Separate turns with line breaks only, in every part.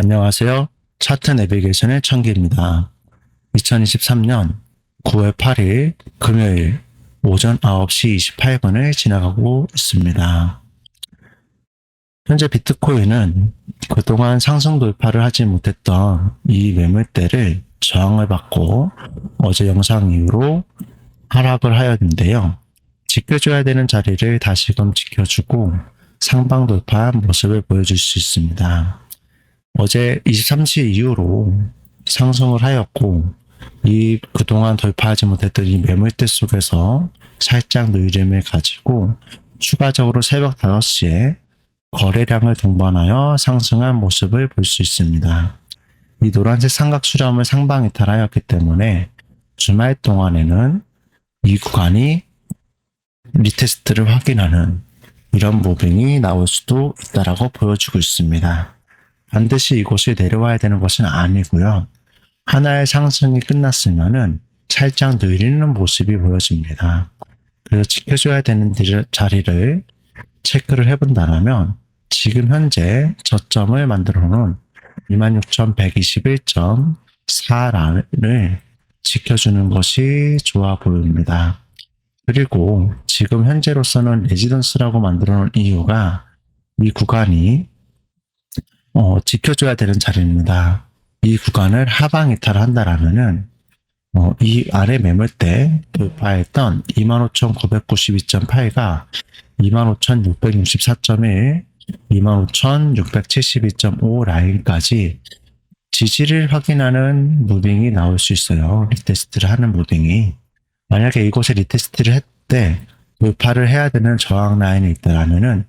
안녕하세요. 차트 내비게이션의 청기입니다. 2023년 9월 8일 금요일 오전 9시 28분을 지나가고 있습니다. 현재 비트코인은 그동안 상승 돌파를 하지 못했던 이 매물대를 저항을 받고 어제 영상 이후로 하락을 하였는데요. 지켜줘야 되는 자리를 다시금 지켜주고 상방 돌파한 모습을 보여줄 수 있습니다. 어제 23시 이후로 상승을 하였고 이 그동안 돌파하지 못했던 이 매물대 속에서 살짝 누림을 가지고 추가적으로 새벽 5시에 거래량을 동반하여 상승한 모습을 볼 수 있습니다. 이 노란색 삼각 수렴을 상방 이탈하였기 때문에 주말 동안에는 이 구간이 리테스트를 확인하는 이런 무빙이 나올 수도 있다라고 보여주고 있습니다. 반드시 이곳을 내려와야 되는 것은 아니고요. 하나의 상승이 끝났으면은 살짝 늘리는 모습이 보여집니다. 그래서 지켜줘야 되는 자리를 체크를 해본다면 지금 현재 저점을 만들어 놓은 26,121.4란을 지켜주는 것이 좋아 보입니다. 그리고 지금 현재로서는 레지던스라고 만들어 놓은 이유가 이 구간이 어, 지켜줘야 되는 자리입니다. 이 구간을 하방 이탈을 한다라면은 어, 이 아래 매물대 돌파했던 25,992.8가 25,664.1, 25,672.5 라인까지 지지를 확인하는 무빙이 나올 수 있어요. 리테스트를 하는 무빙이. 만약에 이곳에 리테스트를 했대 돌파를 해야 되는 저항 라인이 있다라면은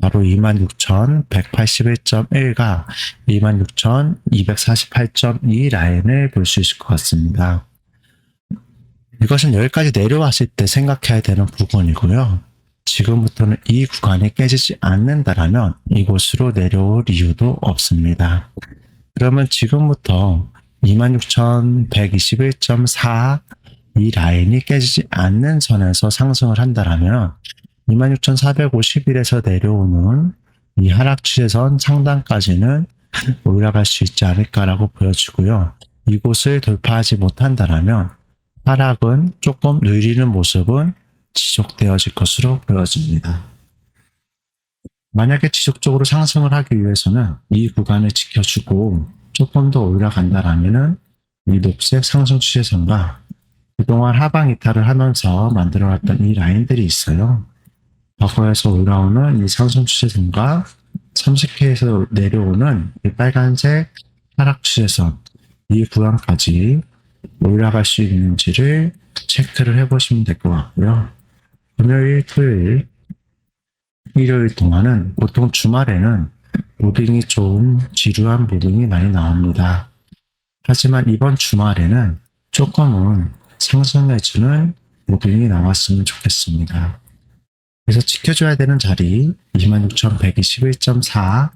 바로 26,181.1가 26,248.2 라인을 볼 수 있을 것 같습니다. 이것은 여기까지 내려왔을 때 생각해야 되는 부분이고요. 지금부터는 이 구간이 깨지지 않는다라면 이곳으로 내려올 이유도 없습니다. 그러면 지금부터 26,121.4 이 라인이 깨지지 않는 선에서 상승을 한다라면 26,451에서 내려오는 이 하락 추세선 상단까지는 올라갈 수 있지 않을까라고 보여지고요. 이곳을 돌파하지 못한다라면 하락은 조금 느리는 모습은 지속되어질 것으로 보여집니다. 만약에 지속적으로 상승을 하기 위해서는 이 구간을 지켜주고 조금 더 올라간다라면은 이 녹색 상승 추세선과 그동안 하방 이탈을 하면서 만들어놨던 이 라인들이 있어요. 과거에서 올라오는 이 상승 추세선과 30K에서 내려오는 이 빨간색 하락 추세선 이 구간까지 올라갈 수 있는지를 체크를 해보시면 될 것 같고요. 금요일, 토요일, 일요일 동안은 보통 주말에는 무빙이 좀 지루한 무빙이 많이 나옵니다. 하지만 이번 주말에는 조금은 상승해주는 무빙이 나왔으면 좋겠습니다. 그래서 지켜줘야 되는 자리 26,121.4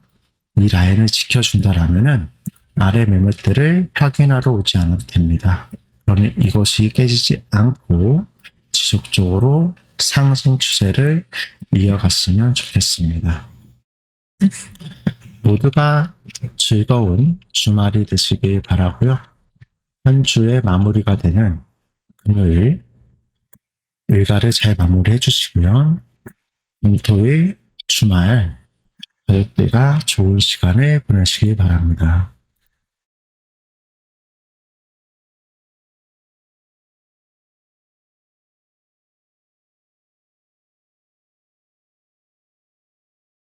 이 라인을 지켜준다라면은 아래 매물대를 확인하러 오지 않아도 됩니다. 그러면 이것이 깨지지 않고 지속적으로 상승 추세를 이어갔으면 좋겠습니다. 모두가 즐거운 주말이 되시길 바라고요. 한 주의 마무리가 되는 금요일 일과를 잘 마무리해 주시고요. 토요일 주말 가족들과 좋은 시간을 보내시길 바랍니다.